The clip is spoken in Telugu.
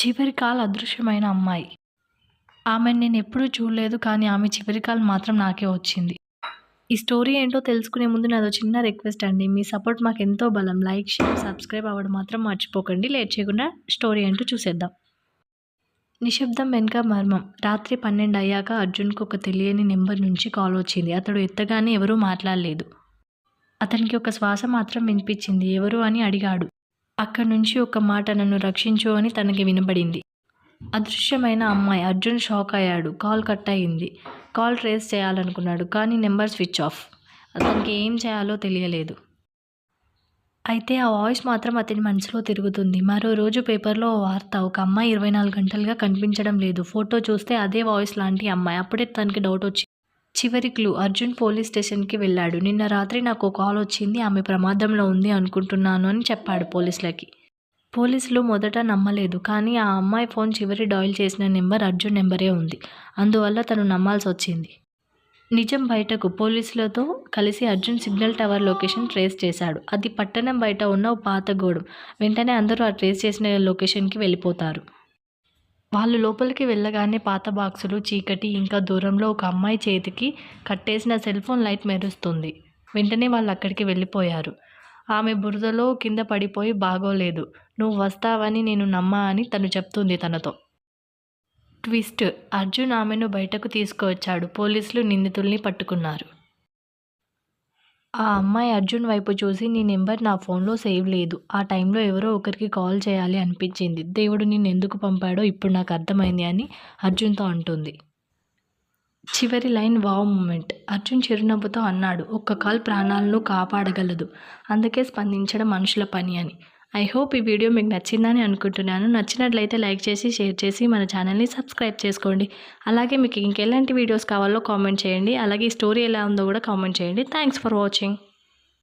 చివరికాలు అదృశ్యమైన అమ్మాయి. ఆమెను నేను ఎప్పుడూ చూడలేదు కానీ ఆమె చివరికాలు మాత్రం నాకే వచ్చింది. ఈ స్టోరీ ఏంటో తెలుసుకునే ముందు నాదో చిన్న రిక్వెస్ట్ అండి. మీ సపోర్ట్ మాకు ఎంతో బలం. లైక్ షేర్ సబ్స్క్రైబ్ అవ్వడం మాత్రం మర్చిపోకండి. లేట్ చేయకుండా స్టోరీ ఏంటో చూసేద్దాం. నిశ్శబ్దం వెనుక మర్మం. రాత్రి పన్నెండు అయ్యాక అర్జున్కు ఒక తెలియని నెంబర్ నుంచి కాల్ వచ్చింది. అతడు ఎత్తగానే ఎవరూ మాట్లాడలేదు. అతనికి ఒక శ్వాస మాత్రం వినిపించింది. ఎవరు అని అడిగాడు. అక్కడి నుంచి ఒక మాట నన్ను రక్షించు అని తనకి వినబడింది. అదృశ్యమైన అమ్మాయి అర్జున్ షాక్ అయ్యాడు. కాల్ కట్ అయింది కాల్ ట్రేస్ చేయాలనుకున్నాడు కానీ నెంబర్ స్విచ్ ఆఫ్. అతనికి ఏం చేయాలో తెలియలేదు. అయితే ఆ వాయిస్ మాత్రం అతని మనసులో తిరుగుతుంది. మరో రోజు పేపర్లో వార్త ఒక అమ్మాయి ఇరవై నాలుగు గంటలుగా కనిపించడం లేదు. ఫోటో చూస్తే అదే వాయిస్ లాంటి అమ్మాయి. అప్పుడే తనకి డౌట్ వచ్చి చివరి క్లూ అర్జున్ పోలీస్ స్టేషన్కి వెళ్ళాడు. నిన్న రాత్రి నాకు కాల్ వచ్చింది ఆమె ప్రమాదంలో ఉంది అనుకుంటున్నాను అని చెప్పాడు పోలీసులకి. పోలీసులు మొదట నమ్మలేదు కానీ ఆ అమ్మాయి ఫోన్ చివరి డాయిల్ చేసిన నెంబర్ అర్జున్ నెంబరే ఉంది. అందువల్ల తను నమ్మాల్సి వచ్చింది. నిజం బయటకు పోలీసులతో కలిసి Arjun signal tower location trace చేశాడు. అది పట్టణం బయట ఉన్న ఓ పాత గోడం. వెంటనే అందరూ ఆ ట్రేస్ చేసిన లొకేషన్కి వెళ్ళిపోతారు. వాళ్ళు లోపలికి వెళ్ళగానే పాత బాక్సులు చీకటి ఇంకా దూరంలో ఒక అమ్మాయి చేతికి కట్టేసిన సెల్ ఫోన్ లైట్ మెరుస్తుంది. వెంటనే వాళ్ళు అక్కడికి వెళ్ళిపోయారు. ఆమె బురదలో కింద పడిపోయి బాగోలేదు. నువ్వు వస్తావని నేను నమ్మా అని తను చెప్తుంది తనతో. ట్విస్ట్. అర్జున్ ఆమెను బయటకు తీసుకువచ్చాడు. పోలీసులు నిందితుల్ని పట్టుకున్నారు. ఆ అమ్మాయి అర్జున్ వైపు చూసి నీ నెంబర్ నా ఫోన్లో సేవ్ లేదు. ఆ టైంలో ఎవరో ఒకరికి కాల్ చేయాలి అనిపించింది. దేవుడు నిన్ను ఎందుకు పంపాడో ఇప్పుడు నాకు అర్థమైంది అని అర్జున్తో అంటుంది. చివరి లైన్ వావ్ మూమెంట్. అర్జున్ చిరునవ్వుతో అన్నాడు ఒక్క కాల్ ప్రాణాలను కాపాడగలదు. అందుకే స్పందించడం మనుషుల పని అని. ఐ హోప్ ఈ వీడియో మీకు నచ్చిందని అనుకుంటున్నాను. నచ్చినట్లయితే లైక్ చేసి షేర్ చేసి మన ఛానల్ని సబ్స్క్రైబ్ చేసుకోండి. అలాగే మీకు ఇంకెలాంటి వీడియోస్ కావాలో కామెంట్ చేయండి. అలాగే ఈ స్టోరీ ఎలా ఉందో కూడా కామెంట్ చేయండి. Thanks for watching